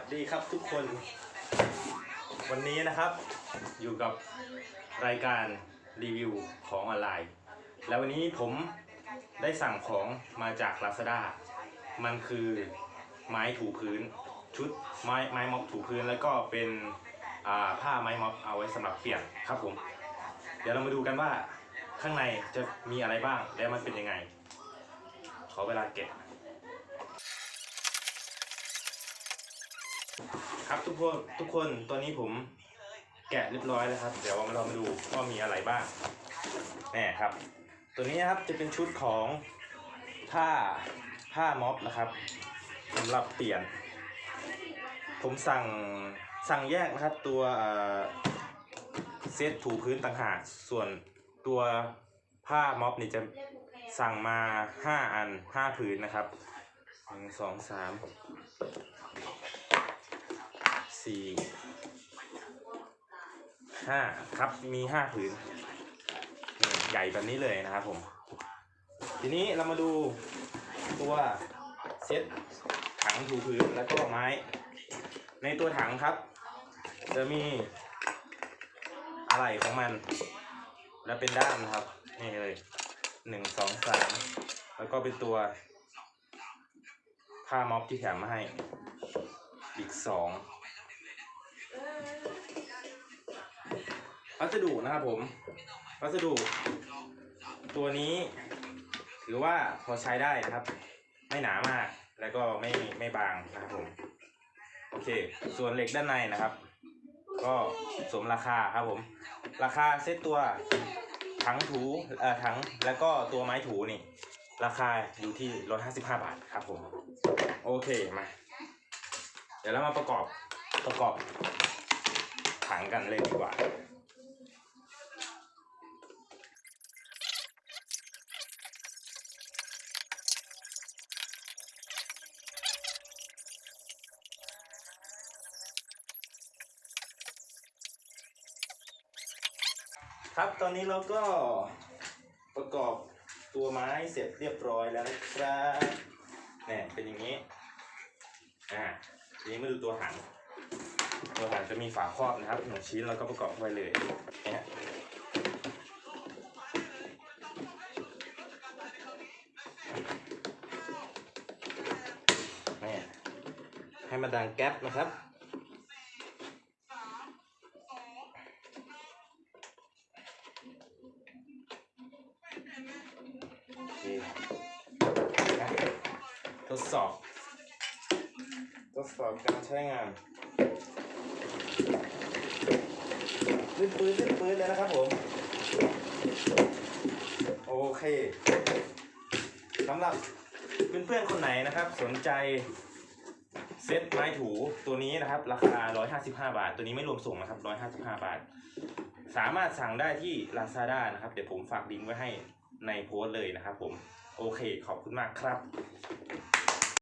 วัสดีครับทุกคน วันนี้นะครับอยู่กับรายการรีวิวของออนไลน์ แล้ววันนี้ผมได้สั่งของมาจาก Lazada มันคือไม้ถูพื้น ชุดไม้ไม้ม็อบถูพื้นแล้วก็เป็นผ้าไม้ม็อบเอาไว้สำหรับเปลี่ยนครับผม เดี๋ยวเรามาดูกันว่าข้างในจะมีอะไรบ้างและมันเป็นยังไง ขอเวลาเก็บ ครับทุกคนทุกคนตัวนี้ผมแกะเรียบร้อยแล้วครับ เดี๋ยวเรามาดูว่ามีอะไรบ้างแน่ครับ ตัวนี้นะครับจะเป็นชุดของผ้าผ้าม็อบนะครับสำหรับเปลี่ยน ผมสั่งสั่งแยกนะครับตัวเซตถูพื้นต่างหากส่วนตัวผ้าม็อบนี่จะสั่งมา 5 อัน 5 ผืนนะครับหนึ่ง สี่ห้าครับมีห้าผืนใหญ่แบบนี้เลยนะครับผม ทีนี้เรามาดูตัวเซตถังถูพื้นแล้วก็ไม้ ในตัวถังครับ จะมีอะไรของมัน และเป็นด้ามนะครับ นี่เลยหนึ่งสองสามแล้วก็เป็นตัวผ้าม็อบที่แถมมาให้อีกสอง วัสดุนะครับผมวัสดุ ตัวนี้ ถือว่าพอใช้ได้นะครับ ไม่หนามากแล้วก็ไม่ไม่บางนะครับผม โอเค ส่วนเหล็กด้านในนะครับ ก็สมราคาครับผม ราคาเซตตัวถังถูเอ่อถังแล้วก็ตัวไม้ถูนี่ ราคาอยู่ที่155บาทครับผม โอเคมา เดี๋ยวเรามาประกอบประกอบถังกันเลยดีกว่า ครับตอนนี้เราก็ประกอบตัวไม้เสร็จเรียบร้อยแล้วนะครับเนี่ยเป็นอย่างนี้อ่าทีนี้มาดูตัวถังตัวถังจะมีฝาครอบนะครับหนึ่งชิ้นแล้วก็ประกอบเข้าไปเลยนี่ให้มันดังแก๊ปนะครับ ดสอบ ทดสอบการใช้งานลื่นปืนลื่นปืนเลยนะครับผม โอเคสำหรับเพื่อนๆคนไหนนะครับ สนใจเซ็ตไม้ถูตัวนี้นะครับ ราคา 155 บาท ตัวนี้ไม่รวมส่งนะครับ 155 บาท สามารถสั่งได้ที่ Lazada นะครับ เดี๋ยวผมฝากลิงก์ไว้ให้ในโพสต์เลยนะครับผม โอเค ขอบคุณมากครับ